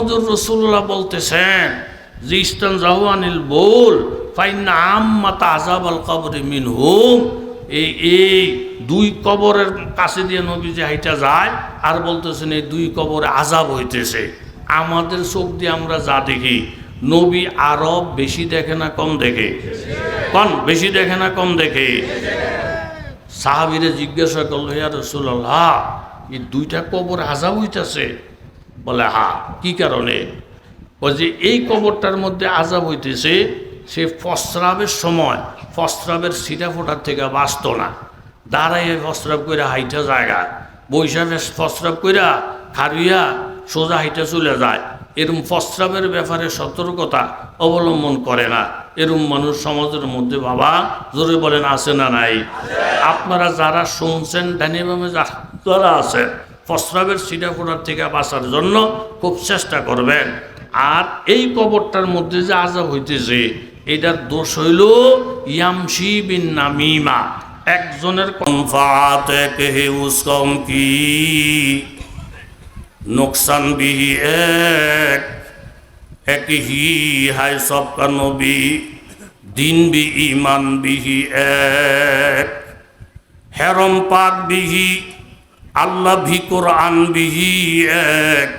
মোহাম্মদুর রসুল্লাহ বলতেছেন যে ইস্তান জাহুয়ানিল বোল আম্মাতা আজাব আল কবরে মিন এই এই দুই কবরের কাছে দিয়ে নবী যে হাইটা যায় আর বলতেছেন, এই দুই কবরে আজাব হইতেছে। আমাদের চোখ দিয়ে আমরা যা দেখি, নবী আরব বেশি দেখে না কম দেখে? কন, বেশি দেখে না কম দেখে? সাহাবিরে জিজ্ঞাসা করল, ইয়া রসুল্লাহ এই দুইটা কবর আজাব হইতেছে? বলে, হা, কি কারণে? বলে যে, এই কবরটার মধ্যে আজাব হইতেছে, সে ফস্রাবের সময়, ফস্রাবের সিটা ফোটার থেকে বাঁচত না। দাঁড়াইয়া ফসরাব কইরা হাইটা জায়গা বৈশাখে ফসরাব কইরা খারুইয়া সোজা হাইটা চলে যায়। এরম ফস্রাবের ব্যাপারে সতর্কতা অবলম্বন করে না। এরম মানুষ সমাজের মধ্যে, বাবা, জোরে বলেন, আছে না নাই? আপনারা যারা শুনছেন ডানিবামে যারা আছেন ফসরাবের সিটা ফোটার থেকে বাঁচার জন্য খুব চেষ্টা করবেন। আর এই কবরটার মধ্যে যে আজাব হইতেছে, এটার দোষ হইল ইয়ামসি বিন নামিমা। একজনের কমফাতে কেহে উসকম কি? নোকসান বিহি এক এক হি হাই সবকা নবী, দিন বি ইমান বিহি এক, হেরম পাক বিহি আল্লাহ ভিকর আনবিহি এক।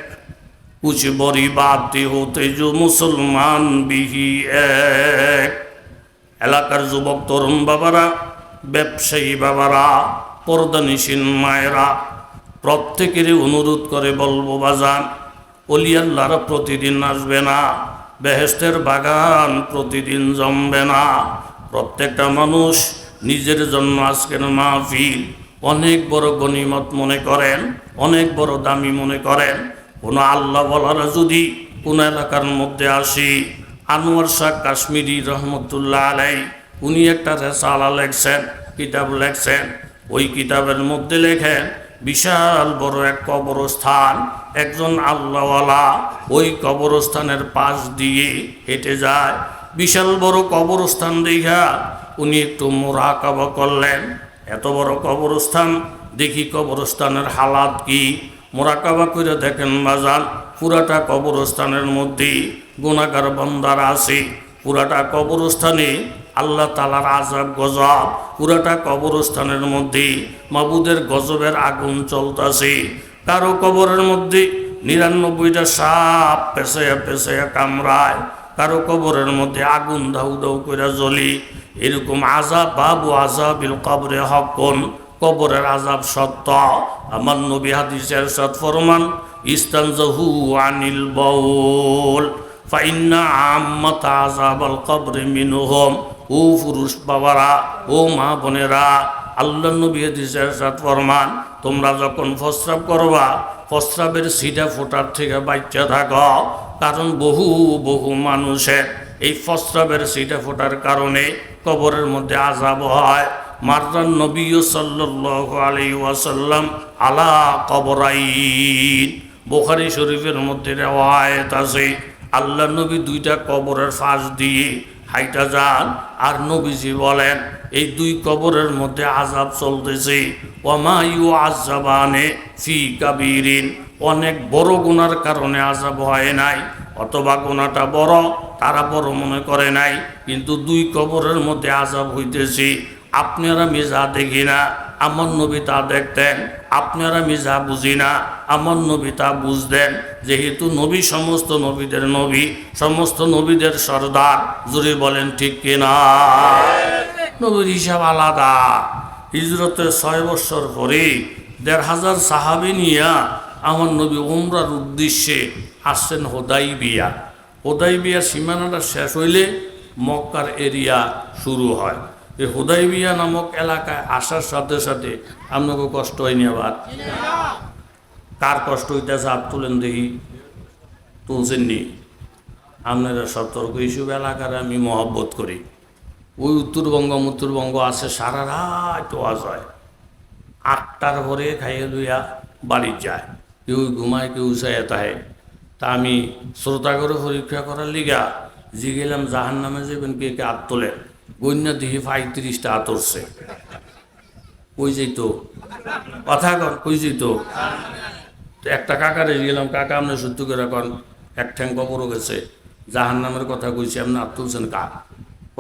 কুছ বরি বাপতি হতে যো মুসলমান বিহি এক। এলাকার যুবক, তরুণ বাবারা, ব্যবসায়ী বাবারা, পর্দানিসীন মায়েরা প্রত্যেকেরই অনুরোধ করে বলব, বাজান অলিয়াল্লারা প্রতিদিন আসবে না বেহেস্তের বাগান প্রতিদিন জমবে না। প্রত্যেকটা মানুষ নিজের জন্য আজকের মাহফিল অনেক বড় গণিমত মনে করেন, অনেক বড় দামি মনে করেন। কোনো আল্লাহ বলারা যদি কোনো এলাকার মধ্যে আসি, আনোয়ার শাহ কাশ্মীরি রহমতুল্লাহ আলাই, উনি একটা রেসালা লেখছেন, কিতাব লেখছেন। ওই কিতাবের মধ্যে লেখেন, বিশাল বড় এক কবরস্থান, একজন আল্লাহওয়ালা ওই কবরস্থানের পাশ দিয়ে হেঁটে যায়। বিশাল বড় কবরস্থান দেখা উনি একটু মোরাকাবা করলেন। এত বড় কবরস্থান, দেখি কবরস্থানের হালাত কি? মোরাকাবা করে দেখেন বাজান পুরাটা কবরস্থানের মধ্যে গুণাগার বন্দার আছে। পুরাটা কবরস্থানে আল্লাহ তালার আজাব গজব, পুরাটা কবরস্থানের মধ্যে মাবুদের গজবের আগুন চলতেছে। কারও কবরের মধ্যে নিরানব্বইটা সাপ পেঁচাইয়া পেঁচাইয়া কামড়ায়, কারও কবরের মধ্যে আগুন ধাউ ধাউ করে জ্বলি। এরকম আজাব বাবু আজাবিল কবরে হকন, কবরের আজাব সত্য। আমার নবী হাদিসের সৎ ফরমান, ইস্তানজাহু আনিল বাউল, ফাইন্না আম্মাত আজাবাল কবরে মিনহুম। ও পুরুষ বাবারা, ও মা বোনেরা আল্লাহ নবী হাদিসের সৎ ফরমান, তোমরা যখন প্রস্রাব করবা, প্রস্রাবের সিটা ফোটার থেকে বাচ্চা থাকো, কারণ বহু বহু মানুষের এই প্রস্রাবের সিটা ফোটার কারণে কবরের মধ্যে আজাব হয়। মার্রান নবী সাল্লাল্লাহু আলাইহি ওয়াসাল্লাম আলা কবরাইন। বোখারি শরীফের মধ্যে রেওয়ায়েত আছে, আল্লাহ নবী দুইটা কবরের ফাঁস দিয়ে হাইটা যান আর নবীজি বলেন, এই দুই কবরের মধ্যে আজাব চলতেছে। ওমায়ু আজাবানে ফি কাবিরিন। অনেক বড় গুনার কারণে আজাব হয় নাই। অথবা গুণাটা বড়, তারা বড় মনে করে নাই, কিন্তু দুই কবরের মধ্যে আজাব হইতেছি। আপনারা আমি দেখি না, আমার নবী তা দেখতেন। আপনারা আমি বুঝি না, আমার নবী তা বুঝতেন। যেহেতু নবী সমস্ত নবীদের নবী, সমস্ত নবীদের সর্দার। জুড়ে বলেন, ঠিক কিনা? নবীর হিসাব আলাদা। হিজরতের ছয় বছর পরে দেড় হাজার সাহাবি নিয়া আমার নবী ওমরার উদ্দেশ্যে আসছেন হোদাই বিয়া হোদাই বিয়ার সীমানাটা শেষ হইলে মক্কার এরিয়া শুরু হয়। এই হুদাইবিয়া নামক এলাকায় আসার সাথে সাথে আপনাকে কষ্ট হয়নি আবার? কার কষ্ট হইতেছে হাত তুলেন দেখি। তুলছেননি। আপনারা সতর্ক হিসেব এলাকার আমি মহব্বত করি। ওই উত্তরবঙ্গ উত্তরবঙ্গ আছে, সারা রাত ওয়াজ হয়। আটটার পরে খাইয়ে লইয়া বাড়ি যায়। কেউ ঘুমায়, কেউ চায় তাহে। তা আমি শ্রোতাগর পরীক্ষা করার লিগা যে গেলাম জাহান নামে যাবেন কে কে হাত তোলে গণ্যা দিহি পঁয়ত্রিশটা আতরছে। কই যেত কথা কন, কই যেত একটা কাকারে গেলাম, কাকা আপনি সত্যি করে কন, এক ঠ্যাং কবরও গেছে। জাহান নামের কথা কইছি, আপনি আর তুলছেন কা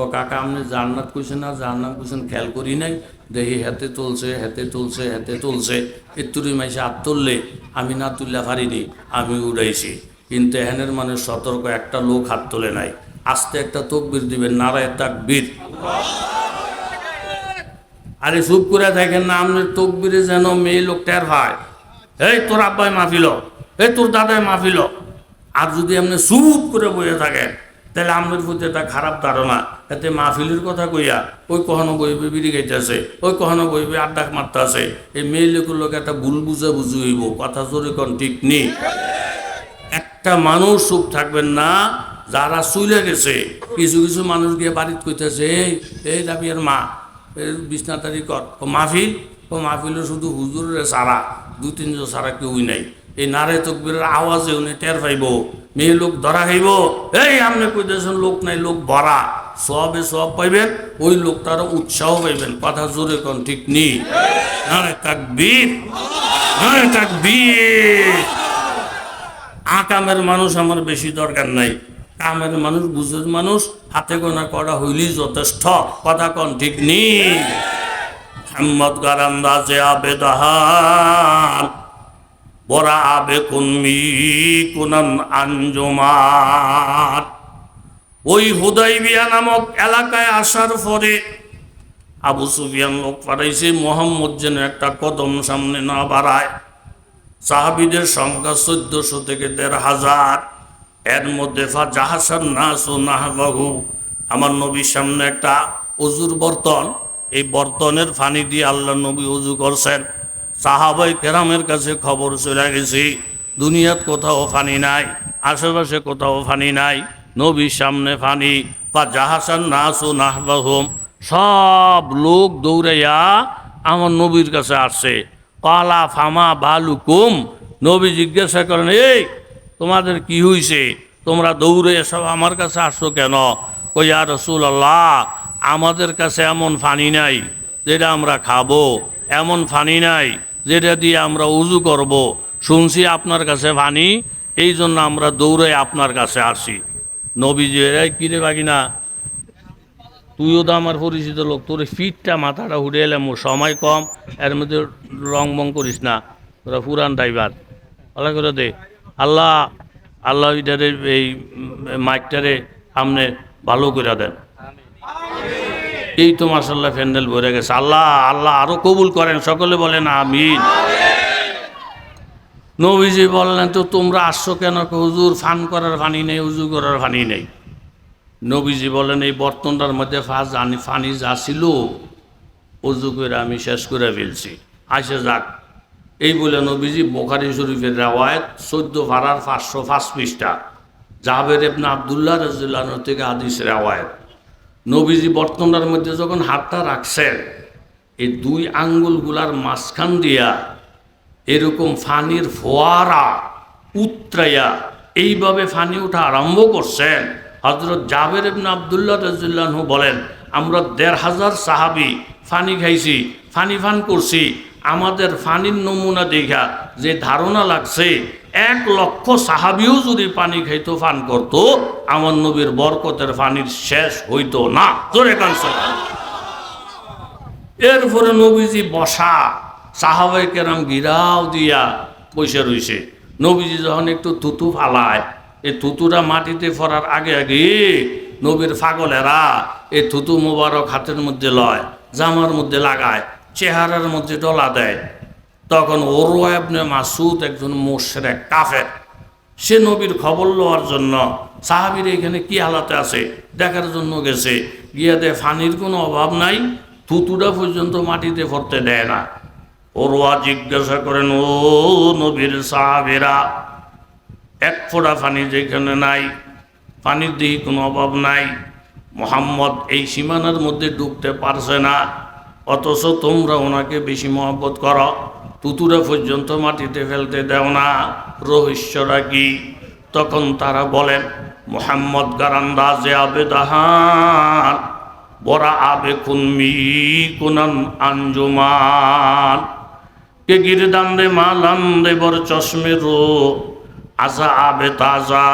ও কাকা আপনি জান্নাত কইছেন না জাহান্নাম কইছেন খেয়াল করি নাই। দেখি হাতে তুলছে হাতে তুলছে হাতে তুলছে। এতুরি মাইসে হাত তুললে আমি না তুললে পারিনি, আমি উড়াইছি। কিন্তু এখানের মানুষ সতর্ক, একটা লোক হাত তোলে নাই। আস্তে একটা তকবির দিবেন, নারায় তাকবীর। আরে চুপ করে দেখেন না আপনার তকবিরে যেন মেয়ে লোক টের হয়। এই তোর আব্বাই মাফিল, এই তোর দাদাই মাফিল। আর যদি আপনি চুপ করে বসে থাকেন তাহলে আপনার প্রতি একটা খারাপ ধারণা। এতে মাহফিলের কথা কইয়া, ওই কখনো বইবে বিড়ি গাইতেছে ওই কখনো বইবে আড্ডা মারতেছে। এই মেয়ে লোকের লোক একটা ভুল বুঝে বুঝি হইব, কথা জোরে কোন ঠিক নেই একটা মানুষ চুপ থাকবেন না, যারা চুলে গেছে, কিছু কিছু মানুষ গিয়ে বাড়িতে কইতেছে, এই এই দাবি আর মা এই বিছনাতারি কর। ও মাহফিল? ও মাহফিলে শুধু হুজুরের সারা দু তিনজন সারা কেউই নাই। এই নারে তকবীরের আওয়াজে উনি টের পাইব, মেয়ে লোক ধরা খাইব। এই আপনি কইতেছেন, লোক নাই, লোক ভরা। সবে সব পাইবেন, ওই লোকটারও উৎসাহ পাইবেন। কথা জোরে কোন, ঠিক তাকবীর আকামের মানুষ আমার বেশি দরকার নাই। কামের মানুষ, বুঝের মানুষ, হাতে গোনা করা হইলি যথেষ্ট। কথা কন, ঠিক গারান্দাজে আবেদাহান। বরা আবে কুনান আঞ্জুমান ওই হুদাইবিয়া নামক এলাকায় আসার পরে আবু সুফিয়ান লোক পাঠাইছে, মোহাম্মদ যেন একটা কদম সামনে না বাড়ায়। সাহাবিদের সংখ্যা চোদ্দশো থেকে দেড় হাজার। এর মধ্যে ফা জাহাসান না সোনাহবাহু আমার নবীর সামনে একটা অজুর বর্তন। এই বর্তনের ফানি দিয়ে আল্লাহ নবী অজু করছেন। সাহাবাই কেরামের কাছে খবর চলে গেছি, দুনিয়াত কোথাও ফানি নাই, আশেপাশে কোথাও ফানি নাই, নবীর সামনে ফানি। বা জাহাসান না সোনাহবাহুম সব লোক দৌড়াইয়া আমার নবীর কাছে আসছে। কলা ফামা বালুকুম, নবী জিজ্ঞাসা করেন, এই, তোমাদের কি হইছে? তোমরা দৌড়ে এসব আমার কাছে আসছো কেন? কইয়া রসুল আল্লাহ আমাদের কাছে এমন ফানি নাই, যেটা আমরা খাব, এমন ফানি নাই। যেটা দিয়ে আমরা উজু করব। শুনছি আপনার কাছে ফানি এই জন্য আমরা দৌড়ে আপনার কাছে আসি। নবীজি এরাই কিরে বাগিনা? তুইও তো আমার পরিচিত লোক, তোর ফিটটা মাথাটা উঠে এলাম সময় কম, এর মধ্যে রং বং করিস না, তোরা পুরান ড্রাইভার। আল্লাহ করে দে। আল্লাহ আল্লাহ এই মাইকটারে সামনে ভালো করে দেন। এই তো মাসাল্লাহ ফ্যান্ডেল ভরে গেছে। আল্লাহ আল্লাহ আরও কবুল করেন, সকলে বলেন আমিন। নবীজি বললেন, তো তোমরা আসছো কেন হুজুর, ফান করার ফানি নেই, উজু করার ফানি নেই। নবীজি বলেন এই বর্তনটার মধ্যে ফাঁস জানি ফানি যা ছিল অজু করে আমি শেষ করে ফেলছি। আসে যাক। এই বলে নবীজি বোখারি শরীফের রেওয়ায়ত, চোদ্দ ভাড়ার পাঁচশো পাঁচ পৃষ্ঠা। জাবের এবনা আবদুল্লাহ রাজুল্লাহ থেকে আদিস রেওয়ায়ত। নবীজি বর্তমানের মধ্যে যখন হাতটা রাখছেন, এই দুই আঙ্গুলগুলার মাঝখান দিয়া এরকম ফানির ফোয়ারা উত্রাইয়া এইভাবে ফানি উঠা আরম্ভ করছেন। হজরত জাবের ইবনে আবদুল্লাহ রাজুল্লাহ বলেন, আমরা দেড় হাজার সাহাবি ফানি খাইছি, ফানি ফান করছি আমাদের ফানির নমুনা দেখা যে ধারণা লাগছে, এক লক্ষ সাহাবিও যদি পানি খাইতো ফান করত, আমার নবীর বরকতের পানির শেষ হইত না। জোরে কানছে এরপরে নবীজি বসা, সাহাবাই কেরাম গিরাও দিয়া বসে রইছে। নবীজি যখন একটু থুতু ফালায় এই থুতুটা মাটিতে পড়ার আগে আগে নবীর পাগলেরা এই থুতু মোবারক হাতের মধ্যে লয়, জামার মধ্যে লাগায়। চেহারার মধ্যে ডলা দেয়। তখন আপনি মাসুদ একজন মোশরেক, কাফের। সে নবীর খবর লওয়ার জন্য, সাহাবির এখানে কি হালাতে আছে? দেখার জন্য গেছে। গিয়ে দেয় ফানির কোনো অভাব নাই, থুতুটা পর্যন্ত মাটিতে পড়তে দেয় না। ওরওয়া জিজ্ঞাসা করেন, ও নবীর সাহাবেরা, এক ফোঁটা পানি যেখানে নাই পানির দিকে কোনো অভাব নাই, মোহাম্মদ এই সীমানার মধ্যে ঢুকতে পারছে না। অথচ তোমরা ওনাকে বেশি মহব্বত করো। তুতুরা পর্যন্ত মাটিতে ফেলতে দেও না। রহস্যরা কি? তখন তারা বলেন, মোহাম্মদ গারান্দা যে আবেদাহান বরা আবে কুনমি কুনান আঞ্জুমান। কে গিরদান দে মালান দে বর চশমে রো আসা আবে তাজা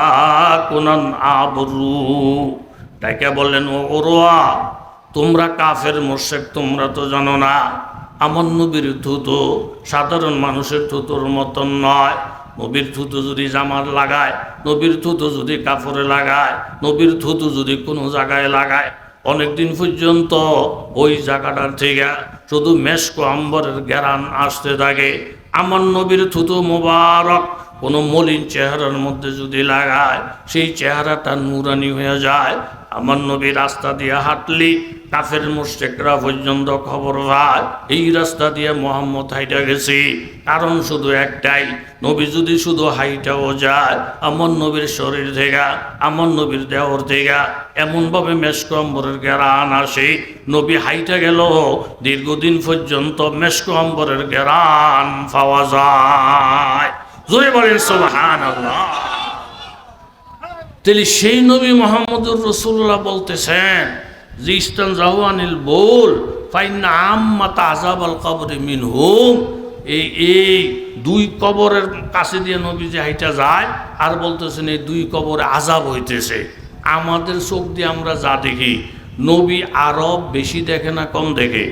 কোনান আবরু। তাকে বললেন, ও ওরোয়া তোমরা কাফের মোর্শেক, তোমরা তো জানো না, আমার নবীর থুতো সাধারণ মানুষের থুতোর মতন নয়। নবীর থুতু যদি জামার লাগায়, নবীর থুতু যদি কাপড়ে লাগায়, নবীর থুতু যদি কোনো জায়গায় লাগায়, অনেকদিন পর্যন্ত ওই জায়গাটার থেকে শুধু মেশকো আম্বরের গ্যারান আসতে থাকে। আমার নবীর থুতু মোবারক, কোনো মলিন চেহারার মধ্যে যদি লাগায়, সেই চেহারাটা নুরানি হয়ে যায়। আমার নবী রাস্তা দিয়ে হাঁটলি, কাফের মুশেকরা পর্যন্ত খবর পায়, এই রাস্তা দিয়ে মোহাম্মদ হাইটা গেছি। কারণ শুধু একটাই, নবী যদি শুধু হাইটাও যায়, আমার নবীর শরীর থেকে, আমার নবীর দেহর থেকে, এমনভাবে মেসকম্বরের গেরান আসে, নবী হাইটা গেল দীর্ঘদিন পর্যন্ত মেসকম্বরের গেরান পাওয়া যায়। জোরে বলেন সোহান আল্লাহ তাহলে সেই নবী মোহাম্মদুর রসুল্লাহ বলতেছেন যে ইস্তান জাহানিল বোল ফাইনা আম্মাতা আজাব আল কবরে মিন হুম এই এই দুই কবরের কাছে দিয়ে নবী যে হাইটা যায় আর বলতেছেন, এই দুই কবরে আজাব হইতেছে। আমাদের চোখ দিয়ে আমরা যা দেখি, নবী আরব বেশি দেখে না কম দেখে?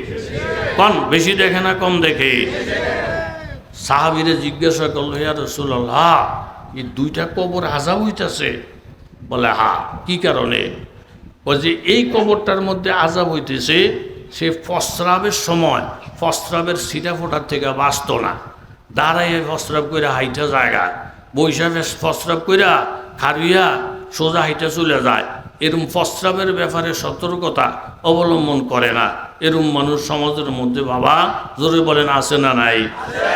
কন, বেশি দেখে না কম দেখে? সাহাবিরে জিজ্ঞাসা করল, ইয়া রসুল্লাহ এই দুইটা কবর আজাব হইতেছে? বলে, হা, কি কারণে? যে, এই কবরটার মধ্যে আজাব হইতেছে, সে ফস্রাবের সময়, ফস্রাবের সিটা ফোটার থেকে বাঁচত না। দাঁড়াইয়া ফস্রাব করে হাইটা জায়গা বৈশাখে ফস্রাব কইরা খারুইয়া সোজা হাইটা চলে যায়। এরম ফস্রাবের ব্যাপারে সতর্কতা অবলম্বন করে না। এরম মানুষ সমাজের মধ্যে বাবা, জোরে বলেন, আছে না নাই?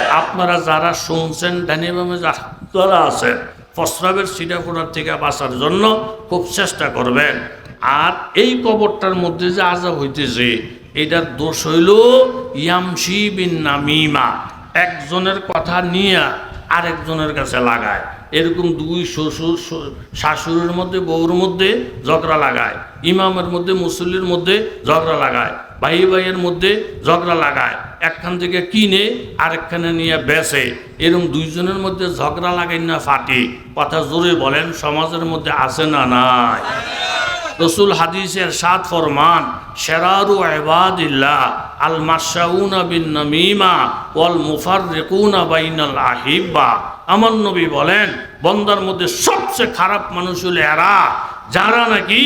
আপনারা যারা শুনছেন ডানিবামে যারা আছেন প্রস্রাবের সিটা ফোটার থেকে বাঁচার জন্য খুব চেষ্টা করবেন। আর এই কবরটার মধ্যে যে আজাব হইতেছে, এটার দোষ হইল ইয়ামসি বিন নামিমা। একজনের কথা নিয়ে আরেকজনের কাছে লাগায়। এরকম দুই শ্বশুর শাশুড়ির মধ্যে, বউর মধ্যে ঝগড়া লাগায়। ইমামের মধ্যে, মুসল্লির মধ্যে ঝগড়া লাগায়। ভাই ভাইয়ের মধ্যে ঝগড়া লাগায়। একখান থেকে কিনে আরেকখানে নিয়ে বেচে। এরকম দুইজনের মধ্যে ঝগড়া লাগাই না ফাটে কথা জোরে বলেন, সমাজের মধ্যে আছে না নাই? রসুল হাদিসের সাত ফরমান শেরারু এবাদিল্লাহ আল মাসাউনা বিন ওয়াল মুফাররিকুনা বাইনাল আহিব্বা। আমার নবী বলেন, বন্দার মধ্যে সবচেয়ে খারাপ মানুষ হলো এরা যারা নাকি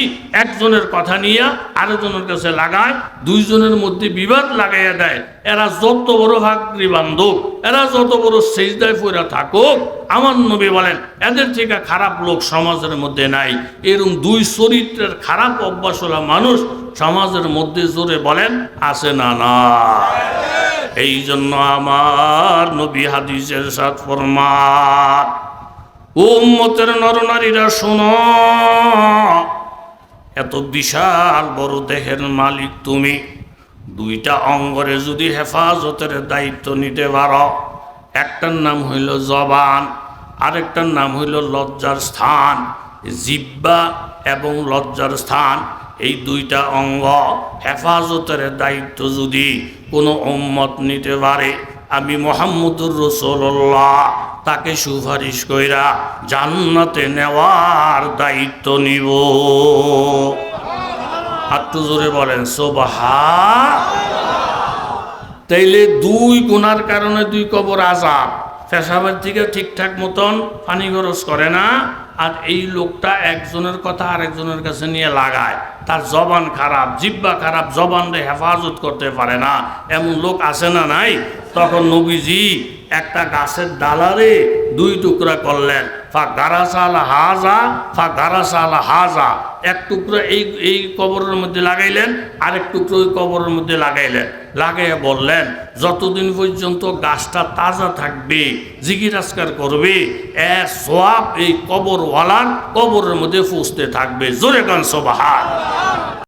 একজনের কথা নিয়ে আরেকজনের কাছে লাগায়, দুইজনের মধ্যে বিবাদ লাগাইয়া দেয়, এরা যত বড় ভাগ্রি বান্ধব, এরা যত বড় সেজদায় ফইরা থাকুক, আমার নবী বলেন, এদের থেকে খারাপ লোক সমাজের মধ্যে নাই। এরকম দুই চরিত্রের খারাপ অভ্যাস অভ্যাসলা মানুষ সমাজের মধ্যে জোরে বলেন আসে না না? এই জন্য আমার নবী হাদিসের সাথ উম্মতের নরনারীরা শোন। এত বিশাল বড় দেহের মালিক তুমি। দুইটা অঙ্গরে যদি হেফাজতের দায়িত্ব নিতে পারো, একটার নাম হইল জবান, আরেকটার নাম হইল লজ্জার স্থান, জিব্বা এবং লজ্জার স্থান। এই দুইটা অঙ্গ হেফাজতের দায়িত্ব যদি কোনো উম্মত নিতে পারে আমি মোহাম্মদুর রসোল্লাহ তাকে সুপারিশ কইরা জান্নাতে নেওয়ার দায়িত্ব নিব। একটু জোরে বলেন সোবাহা তাইলে দুই গুণার কারণে দুই কবর আজাব। পেশাবের থেকে ঠিকঠাক মতন পানি খরচ করে না। আর এই লোকটা একজনের কথা আরেকজনের কাছে নিয়ে লাগায়। তার জবান খারাপ, জিব্বা খারাপ জবান রে হেফাজত করতে পারে না। এমন লোক আছে না নাই? তখন নবীজি একটা গাছের ডালারে দুই টুকরা করলেন। ফা গারাসাল হাজা, ফা গারাসাল হাজা। এক টুকরো এই এই কবরের মধ্যে লাগাইলেন, আরেক টুকরো ওই কবরের মধ্যে লাগাইলেন। লাগাইয়া বললেন, যতদিন পর্যন্ত গাছটা তাজা থাকবে জিগিরাজকার করবে, এর সোয়াব এই কবরওয়ালার কবরের মধ্যে ফুসতে থাকবে। জোরে গান সবাহার